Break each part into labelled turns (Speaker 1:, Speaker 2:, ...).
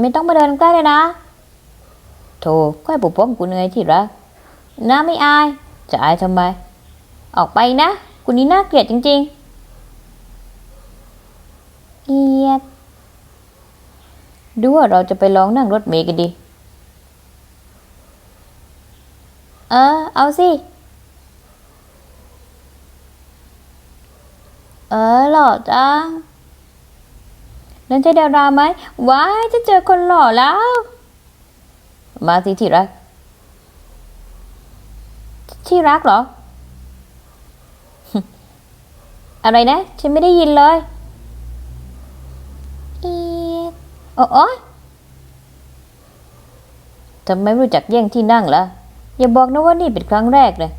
Speaker 1: ไม่ต้องมาเดินใกล้เลยนะโธ่ก็ให้ปกป้องกูไงที่รักน้าไม่อาย จะอายทำไม ออกไปนะคุณนี่น่าเกลียดจริงๆเอียดดูว่าเราจะไปลองนั่งรถเมล์กันดี เออ เอาสิ เออหล่อจัง นั่นใช่ดาราไหมว้ายจะเจอคนหล่อแล้ว มาสิที่รัก ที่รักเหรอ อะไรนะ ฉันไม่ได้ยินเลย อีโอ้ยทำไมรู้จักแย่งที่นั่งล่ะ อย่าบอกนะว่านี่เป็นครั้งแรกเลย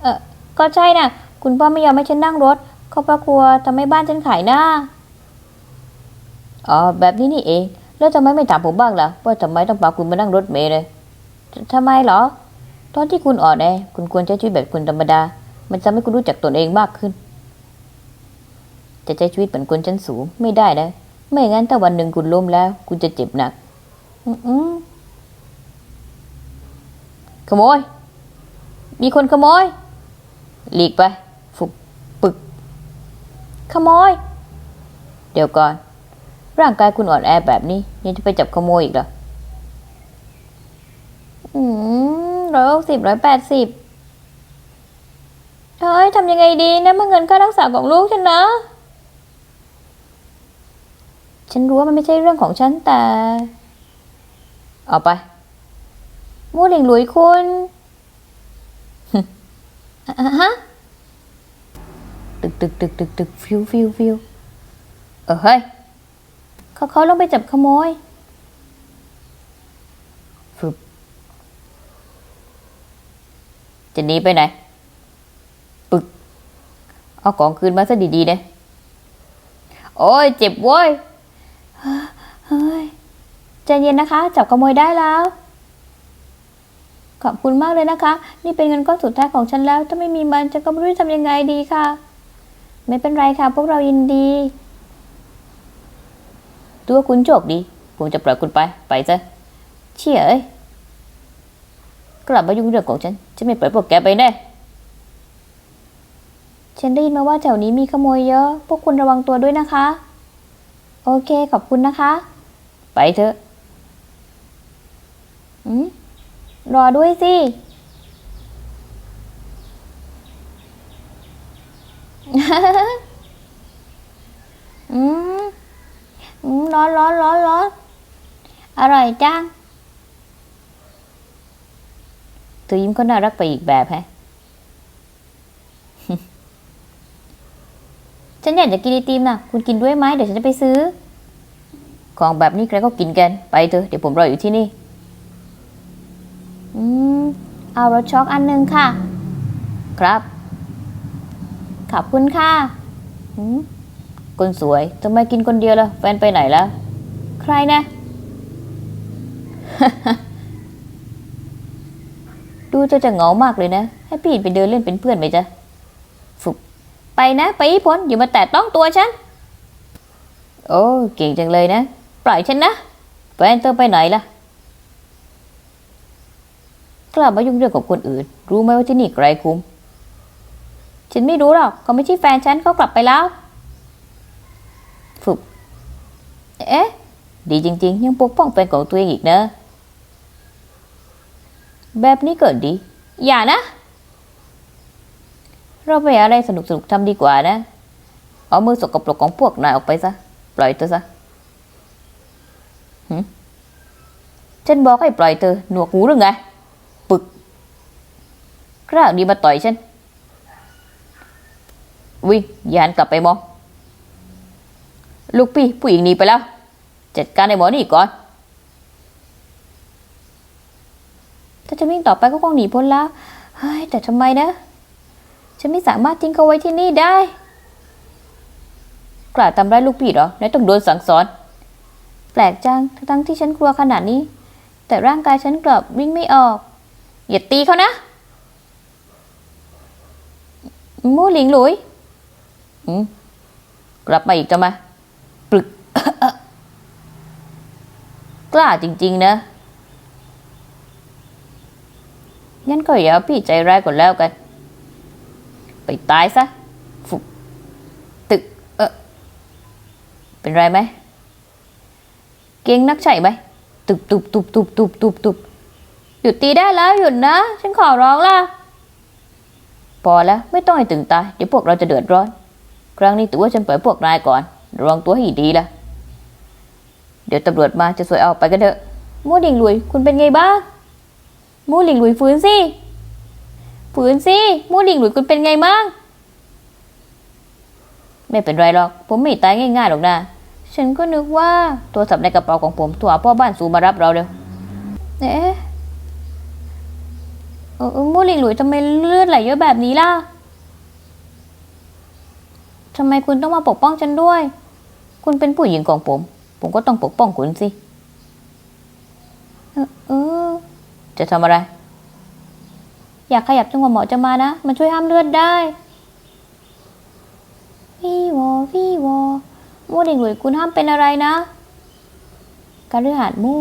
Speaker 1: เออก็ใช่น่ะ คุณพ่อไม่ยอมให้ฉันนั่งรถ เขาปกลัวทำให้บ้านฉันขายหน้า อ๋อแบบนี้นี่เอง แล้วทำไมไม่ถามผมบ้างล่ะ ว่าทำไมต้องพาคุณมานั่งรถเมล์เลยทำไมเหรอ ตอนที่คุณอ่อนแอคุณควรใช้ชีวิตแบบคนธรรมดา มันจะทำให้คุณรู้จักตนเองมากขึ้น จะใช้ชีวิตเหมือนคนชั้นสูงไม่ได้นะ ไม่งั้นถ้าวันหนึ่งคุณล้มแล้ว คุณจะเจ็บหนัก อืมขโมย มีคนขโมย หลีกไปฟุกปึก ขโมย เดี๋ยวก่อน ร่างกายคุณอ่อนแอแบบนี้ ยังจะไปจับขโมยอีกเหรอ อืมร้อยหกสิบร้อยแปดสิบเฮ้ยทำยังไงดีนะเมื่อเงินค่ารักษาของลูกฉันนะ ฉันรู้ว่ามันไม่ใช่เรื่องของฉันแต่ เอาไป มู่หลิงหลุยคุณฮะตึกตึกตึกตึกตึกฟิวฟิวฟิวเออเฮ้ย เขาเขาลงไปจับขโมยฟึบจะหนีไปไหน ปึก เอาของคืนมาซะดีๆนะโอ้ย เจ็บเว้ย เฮ้ย ใจเย็นนะคะ จับขโมยได้แล้ว ขอบคุณมากเลยนะคะ นี่เป็นเงินก้อนสุดท้ายของฉันแล้ว ถ้าไม่มีมันฉันก็ไม่รู้จะทำยังไงดีค่ะ ไม่เป็นไรค่ะ พวกเรายินดี ตัวคุณโชคดี ผมจะปล่อยคุณไป ไปซะเชี่ยเอ้ยกลับมายุ่งเรื่องของฉัน ฉันไม่ปล่อยพวกแกไปแน่ฉันได้ยินมาว่าแถวนี้มีขโมยเยอะ พวกคุณระวังตัวด้วยนะคะ โอเค ขอบคุณนะคะ ไปเถอะอืมรอด้วยสิ อืมอืม ร้อนร้อนร้อนร้อนอร่อยจังเธอยิ้มก็น่ารักไปอีกแบบแฮะฉันอยากจะกินไอติมนะคุณกินด้วยไหมเดี๋ยวฉันจะไปซื้อ ของแบบนี้ใครก็กินกัน ไปเถอะเดี๋ยวผมรออยู่ที่นี่ อืม เอารสช็อกอันหนึ่งค่ะ ครับ ขอบคุณค่ะอืม คนสวยทำไมกินคนเดียวล่ะ แฟนไปไหนแล้วใครนะ ดูจะจะเหงามากเลยนะ ให้พี่ไปเดินเล่นเป็นเพื่อนไหมจ๊ะฝึกไปนะไปอีพ้นอย่ามาแตะต้องตัวฉัน โอ้เก่งจังเลยนะ ปล่อยฉันนะ แฟนเธอไปไหนล่ะ กลับมายุ่งเรื่องของคนอื่น รู้ไหมว่าที่นี่ใครคุ้ม ฉันไม่รู้หรอกเขาไม่ใช่แฟนฉันเขากลับไปแล้ว ฝึก เอ๊ะ ดีจริง ๆ ยังปกป้องแฟนของตัวเองอีกเนะแบบนี้เกิดดี อย่านะ เราไปอะไรสนุกๆทำดีกว่านะ เอามือสกปรกของพวกนายออกไปซะ ปล่อยเธอซะหึฉันบอกให้ปล่อยเธอ หนวกหูหรือไง ปึก กล้าดีมาต่อยฉัน วิ่งอย่าหันกลับไปมอง ลูกพี่ผู้หญิงหนีไปแล้ว จัดการไอ้หมอนี่ก่อน ถ้าจะวิ่งต่อไปก็คงหนีพ้นแล้ว เฮ้ย แต่ทำไมนะ ฉันไม่สามารถทิ้งเขาไว้ที่นี่ได้ กล้าทำร้ายลูกพี่เหรอนายต้องโดนสั่งสอน แปลกจัง ทั้งที่ฉันกลัวขนาดนี้ แต่ร่างกายฉันกลับวิ่งไม่ออก อย่าตีเขานะมูหลิงหลุย กลับมาอีกจะมาปลึก กล้าจริง ๆ นะ งั้นก็อย่าพี่ใจร้ายก่อนแล้วกัน ไปตายซะฟุตึก เออเป็นไรไหม เก่งนักใช่ไหม ตุบตุบตุบตุบตุบตุบตุบหยุดตีได้แล้วหยุดนะ ฉันขอร้องล่ะ พอแล้วไม่ต้องให้ถึงตาย เดี๋ยวพวกเราจะเดือดร้อน ครั้งนี้ถือว่าฉันปล่อยพวกนายก่อนระวังตัวให้ดีล่ะ เดี๋ยวตำรวจมาจะสวยเอาไปกันเถอะมู่หลิงหลุย คุณเป็นไงบ้างมู่หลิงหลุยฟื้นสิฟื้นสิมู่หลิงหลุยคุณเป็นไงบ้างไม่เป็นไรหรอก ผมไม่ตายง่ายๆหรอกนะ ฉันก็นึกว่าโทรศัพท์ในกระเป๋าของผมโทรหาพ่อบ้านซูมารับเราเร็วเอ๊ะเออมู่หลิงหลุยทำไมเลือดไหลเยอะแบบนี้ล่ะทำไมคุณต้องมาปกป้องฉันด้วย คุณเป็นผู้หญิงของผม ผมก็ต้องปกป้องคุณสิ เออ จะทำอะไร อยากขยับจนกว่าหมอจะมานะ มันช่วยห้ามเลือดได้วี่วอวี่วอมูหลิงหลุยคุณห้ามเป็นอะไรนะการเลือดมู่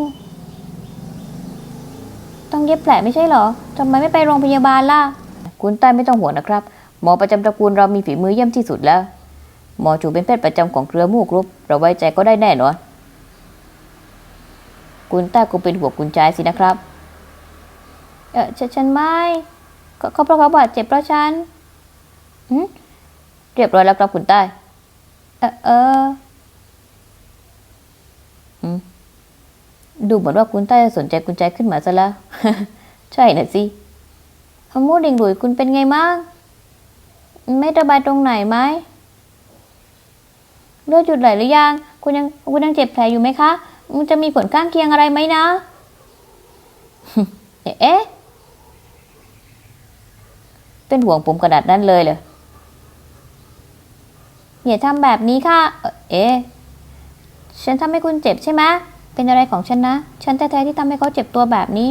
Speaker 1: ต้องเย็บแผลไม่ใช่เหรอทำไมไม่ไปโรงพยาบาลล่ะ คุณใต้ไม่ต้องห่วงนะครับ หมอประจำตระกูลเรามีฝีมือเยี่ยมที่สุดแล้ว หมอจูเป็นแพทย์ประจำของเครือมู่กรุ๊ป เราไว้ใจก็ได้แน่นอน คุณต้คงเป็นห่วงคุณชายสินะครับเออฉนฉันไม่ก็เขาเพราะเขาบาดเจ็บเพราะฉันหืมเรียบร้อยแล้วครับคุณใต้เออเออดูเหมือนว่าคุณใต้สนใจคุณใจขึ้นมาซะแล้ว ใช่น่ะสิเอามูดิงหลุยคุณเป็นไงบ้าง ไม่ระบายตรงไหนไหมเลือดหยุดไหลหรือยัง คุณยังคุณยังเจ็บแผลอยู่ไหมคะ มันจะมีผลข้างเคียงอะไรไหมนะ เอ๊ะ เป็นห่วงผมขนาดนั้นเลยเหรออย่าทำแบบนี้ค่ะ เอ๊ะ ฉันทำให้คุณเจ็บใช่ไหมเป็นอะไรของฉันนะ ฉันแท้ๆที่ทำให้เขาเจ็บตัวแบบนี้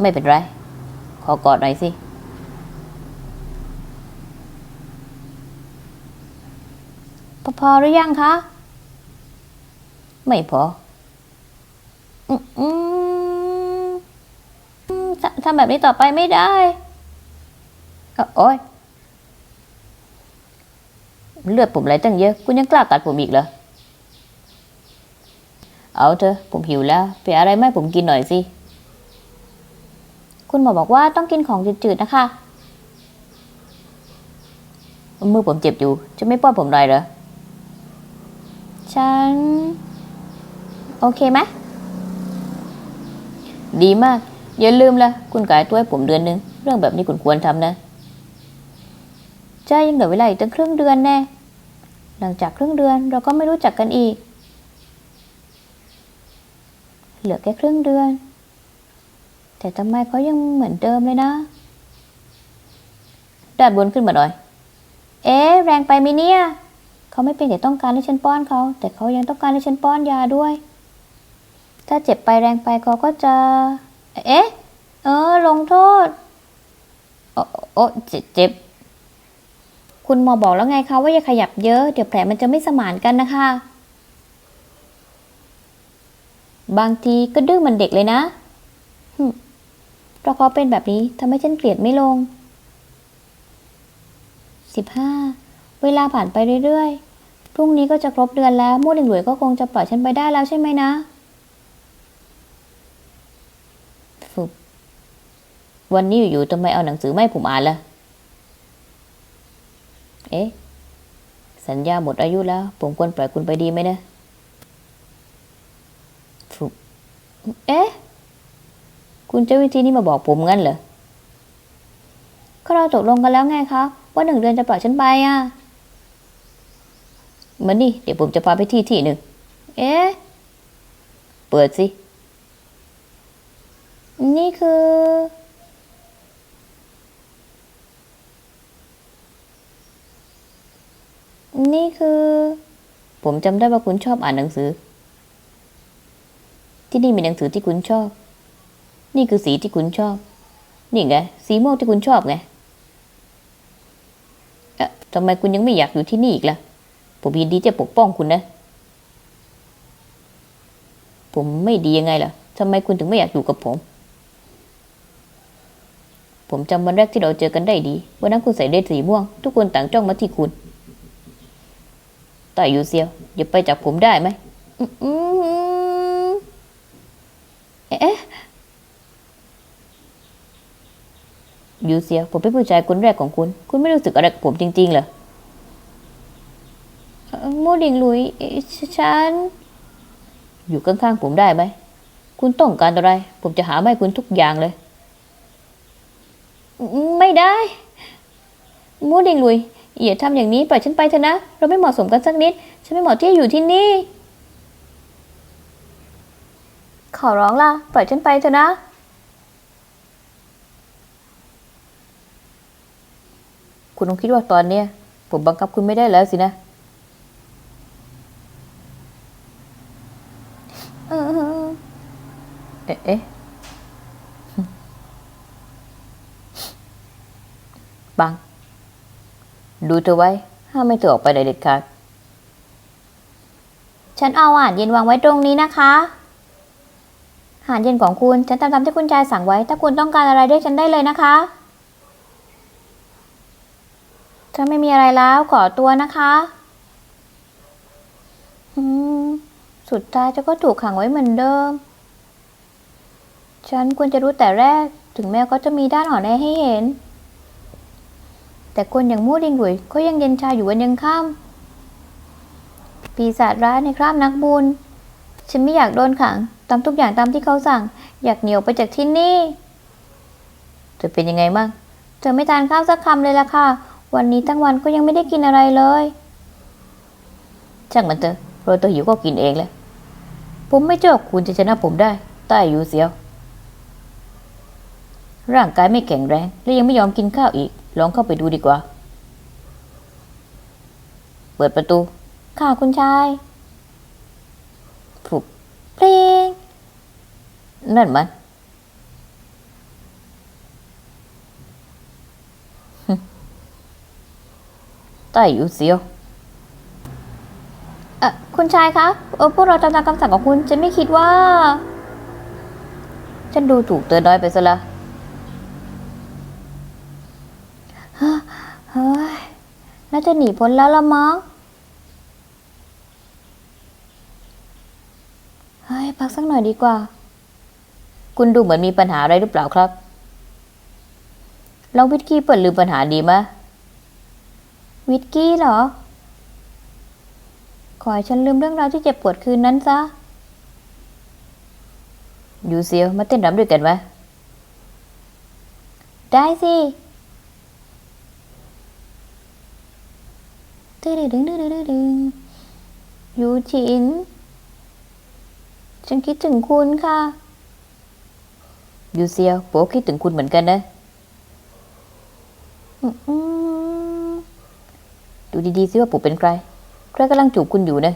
Speaker 1: ไม่เป็นไร ขอกอดหน่อยสิ พอพอหรือยังคะ ไม่พอ ทำทำแบบนี้ต่อไปไม่ได้เอ่อโอ๊ยเลือดผมไหลตั้งเยอะ คุณยังกล้ากัดผมอีกเหรอ เอาเถอะ ผมหิวแล้ว ไปอะไรไม่ผมกินหน่อยสิ คุณหมอบอกว่าต้องกินของจืดๆนะคะ มือผมเจ็บอยู่ จะไม่ป้อนผมหน่อยเหรอ ฉัน โอเคไหม ดีมาก อย่าลืมละคุณขายตัวให้ผมเดือนหนึ่งเรื่องแบบนี้คุณควรทำนะใช่ยังเหลือเวลาอีกตั้งครึ่งเดือนแน่ หลังจากครึ่งเดือนเราก็ไม่รู้จักกันอีก เหลือแค่ครึ่งเดือน แต่ทำไมเขายังเหมือนเดิมเลยนะดานบนขึ้นมาหน่อย เอ๊ะแรงไปไหมเนี่ย เขาไม่เป็นแต่ต้องการให้ฉันป้อนเขา แต่เขายังต้องการให้ฉันป้อนยาด้วย ถ้าเจ็บไปแรงไปเขาก็จะ เอ๊ะ เออ ลงโทษ โอ้โอเจ็บเจ็บ คุณหมอบอกแล้วไงคะว่าอย่าขยับเยอะ เดี๋ยวแผลมันจะไม่สมานกันนะคะ บางทีก็ดื้อมันเด็กเลยนะหึเพราะเขาเป็นแบบนี้ทำให้ฉันเกลียดไม่ลงสิบห้าเวลาผ่านไปเรื่อยๆ พรุ่งนี้ก็จะครบเดือนแล้วมู่หลิงหลวยก็คงจะปล่อยฉันไปได้แล้วใช่ไหมนะฝึก วันนี้อยู่ๆทำไมเอาหนังสือไม่ผมอ่านล่ะเอ๊ะ สัญญาหมดอายุแล้ว ผมควรปล่อยคุณไปดีไหมนะฟุบเอ๊ะ คุณเจ้าวิธีนี้มาบอกผมงั้นเหรอก็เราตกลงกันแล้วไงคะว่าหนึ่งเดือนจะปล่อยฉันไปอะมานี่เดี๋ยวผมจะพาไปที่ที่หนึ่ง เอ๊ะ เปิดสิ นี่คือ นี่คือ ผมจำได้ว่าคุณชอบอ่านหนังสือ ที่นี่มีหนังสือที่คุณชอบ นี่คือสีที่คุณชอบ นี่ไง สีม่วงที่คุณชอบไงเอ๊ะทำไมคุณยังไม่อยากอยู่ที่นี่อีกล่ะ ผมยินดีจะปกป้องคุณนะ ผมไม่ดียังไงล่ะทำไมคุณถึงไม่อยากอยู่กับผม ผมจำวันแรกที่เราเจอกันได้ดี วันนั้นคุณใส่เดรสสีม่วง ทุกคนต่างจ้องมาที่คุณ ต่อยู่เซียวอย่าไปจับผมได้ไหมเอ๊ะยูเซียวผมเป็นผู้ชายคนแรกของคุณ คุณไม่รู้สึกอะไรกับผมจริงๆเหรอเอ่อโมดิงลุยฉัน อยู่ข้างๆผมได้ไหม คุณต้องการอะไร ผมจะหาให้คุณทุกอย่างเลย ไม่ได้ โมดิงลุย อย่าทำอย่างนี้ปล่อยฉันไปเถอะนะ เราไม่เหมาะสมกันสักนิด ฉันไม่เหมาะที่จะอยู่ที่นี่ ขอร้องล่ะ ปล่อยฉันไปเถอะนะคุณคงคิดว่าตอนเนี้ยผมบังคับคุณไม่ได้แล้วสินะ เออเอ๊ะเอ๊ะบัง ดูเธอไว้ ห้ามไม่เธอออกไปไหนเด็ดขาด ฉันเอาอาหารเย็นวางไว้ตรงนี้นะคะอาหารเย็นของคุณ ฉันตามตามที่คุณชายสั่งไว้ ถ้าคุณต้องการอะไรเรียกฉันได้เลยนะคะ ถ้าไม่มีอะไรแล้วขอตัวนะคะอืมสุดท้ายเจะก็ถูกขังไว้เหมือนเดิม ฉันควรจะรู้แต่แรก ถึงแม้เขาจะมีด้านอ่อนแอให้เห็น แต่คนอย่างมู่ดิงหลุยก็ยังเย็นชาอยู่วันยังค่ำปีศาจร้ายในคราบนักบุญ ฉันไม่อยากโดนขังทำทุกอย่างตามที่เขาสั่ง อยากเหนียวไปจากที่นี่เธอเป็นยังไงบ้างเธอไม่ทานข้าวสักคำเลยล่ะค่ะ วันนี้ทั้งวันก็ยังไม่ได้กินอะไรเลยช่างมันเถอะเราตัวหิวก็กินเองแหละผมไม่เชื่อว่าคุณจะชนะผมได้ใต้อยู่เสียว ร่างกายไม่แข็งแรง และยังไม่ยอมกินข้าวอีก ลองเข้าไปดูดีกว่า เปิดประตู ค่ะคุณชายผูกเพลงนั่นมันใต้อยู่เสียวเออคุณชายคะเออพวกเราตามตามคำสั่งของคุณฉันไม่คิดว่า ฉันดูถูกเตือนน้อยไปซะละ น่าจะหนีพ้นแล้วละมั้ง เฮ้ย พักสักหน่อยดีกว่า คุณดูเหมือนมีปัญหาอะไรหรือเปล่าครับ ลองวิทกี้เปิดลืมปัญหาดีไหมวิทกี้เหรอ ขอให้ฉันลืมเรื่องราวที่เจ็บปวดคืนนั้นซะ ยูเซียวมาเต้นรำด้วยกันไหมได้สิ ตึดึงดึงดึงดึงดึงยูชิน ฉันคิดถึงคุณค่ะยูเซียวโป๊คิดถึงคุณเหมือนกันนะอืมอืมดูดีๆสิว่าปู่เป็นใคร ใครกำลังจูบคุณอยู่นะ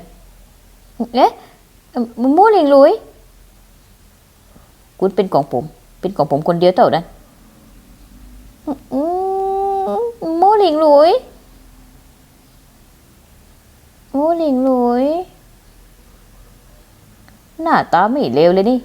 Speaker 1: เอ๊ะเอ่อมู่หลิงหลุยคุณเป็นของผม เป็นของผมคนเดียวเท่านั้นอืมมู่หลิงหลุย โอ้หลิงหลุย หน้าตาไม่เลวเลยนี่